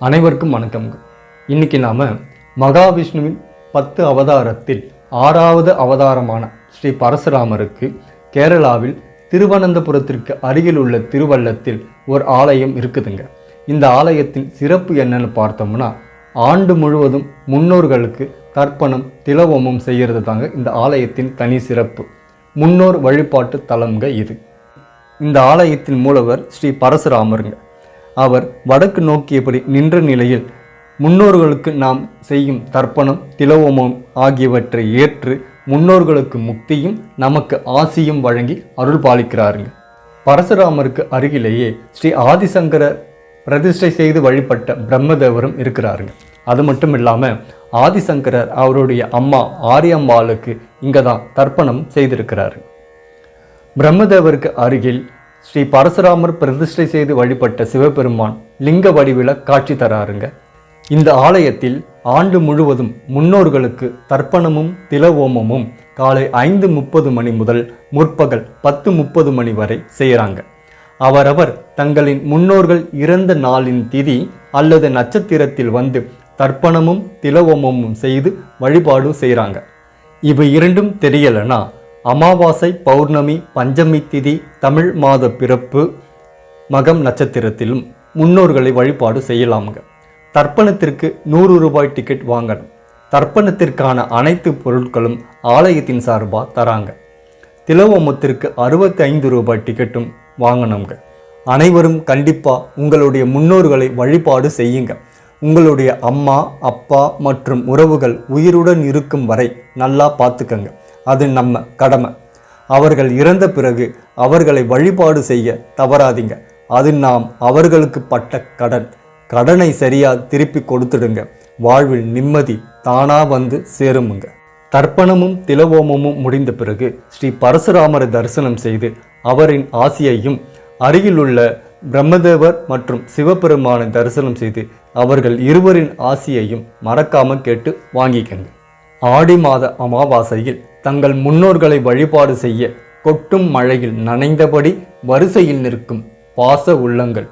அனைவருக்கும் வணக்கம்ங்க இன்னைக்கு நாம் மகாவிஷ்ணுவின் பத்து அவதாரத்தில் ஆறாவது அவதாரமான ஸ்ரீ பரசுராமருக்கு கேரளாவில் திருவனந்தபுரத்திற்கு அருகில் உள்ள திருவள்ளத்தில் ஒரு ஆலயம் இருக்குதுங்க. இந்த ஆலயத்தின் சிறப்பு என்னன்னு பார்த்தோம்னா ஆண்டு முழுவதும் முன்னோர்களுக்கு தர்ப்பணம் திலவமும் செய்கிறது தாங்க இந்த ஆலயத்தின் தனி சிறப்பு. முன்னோர் வழிபாட்டு தலம்ங்க இது. இந்த ஆலயத்தின் மூலவர் ஸ்ரீ பரசுராமருங்க. அவர் வடக்கு நோக்கியபடி நின்ற நிலையில் முன்னோர்களுக்கு நாம் செய்யும் தர்ப்பணம் திலவமம் ஆகியவற்றை ஏற்று முன்னோர்களுக்கு முக்தியும் நமக்கு ஆசியும் வழங்கி அருள் பாலிக்கிறார்கள். பரசுராமருக்கு அருகிலேயே ஸ்ரீ ஆதிசங்கரர் பிரதிஷ்டை செய்து வழிபட்ட பிரம்மதேவரும் இருக்கிறார்கள். அது மட்டும் இல்லாமல் ஆதிசங்கரர் அவருடைய அம்மா ஆரியம்மாளுக்கு இங்கே தான் தர்ப்பணம் செய்திருக்கிறார் பிரம்மதேவருக்கு அருகில் ஸ்ரீ பரசுராமர் பிரதிஷ்டை செய்து வழிபட்ட சிவபெருமான் லிங்க வடிவில் காட்சி தராருங்க. இந்த ஆலயத்தில் ஆண்டு முழுவதும் முன்னோர்களுக்கு தர்ப்பணமும் திலவோமமும் காலை ஐந்து முப்பது மணி முதல் முற்பகல் பத்து முப்பது மணி வரை செய்கிறாங்க அவரவர் தங்களின் முன்னோர்கள் இறந்த நாளின் திதி அல்லது நட்சத்திரத்தில் வந்து தர்ப்பணமும் திலவோமமும் செய்து வழிபாடும் செய்கிறாங்க இவை இரண்டும் தெரியலனா அமாவாசை பௌர்ணமி பஞ்சமி திதி தமிழ் மாத பிறப்பு மகம் நட்சத்திரத்திலும் முன்னோர்களை வழிபாடு செய்யலாமுங்க. தர்ப்பணத்திற்கு நூறு ரூபாய் டிக்கெட் வாங்கணும். தர்ப்பணத்திற்கான அனைத்து பொருட்களும் ஆலயத்தின் சார்பாக தராங்க. திலவமத்திற்கு அறுபத்தி ஐந்து ரூபாய் டிக்கெட்டும் வாங்கணுங்க. அனைவரும் கண்டிப்பாக உங்களுடைய முன்னோர்களை வழிபாடு செய்யுங்க. உங்களுடைய அம்மா அப்பா மற்றும் உறவுகள் உயிருடன் இருக்கும் வரை நல்லா பார்த்துக்கங்க. அது நம்ம கடமை. அவர்கள் இறந்த பிறகு அவர்களை வழிபாடு செய்ய தவறாதீங்க. அது நாம் அவர்களுக்கு பட்ட கடன். கடனை சரியாக திருப்பி கொடுத்துடுங்க. வாழ்வில் நிம்மதி தானா வந்து சேருமுங்க. தர்ப்பணமும் திலவோமமும் முடிந்த பிறகு ஸ்ரீ பரசுராமரை தரிசனம் செய்து அவரின் ஆசியையும் அருகிலுள்ள பிரம்மதேவர் மற்றும் சிவபெருமானை தரிசனம் செய்து அவர்கள் இருவரின் ஆசியையும் மறக்காமல் கேட்டு வாங்கிக்கங்க. ஆடி மாத அமாவாசையில் தங்கள் முன்னோர்களை வழிபாடு செய்ய கொட்டும் மழையில் நனைந்தபடி வரிசையில் நிற்கும் பாச உள்ளங்கள்.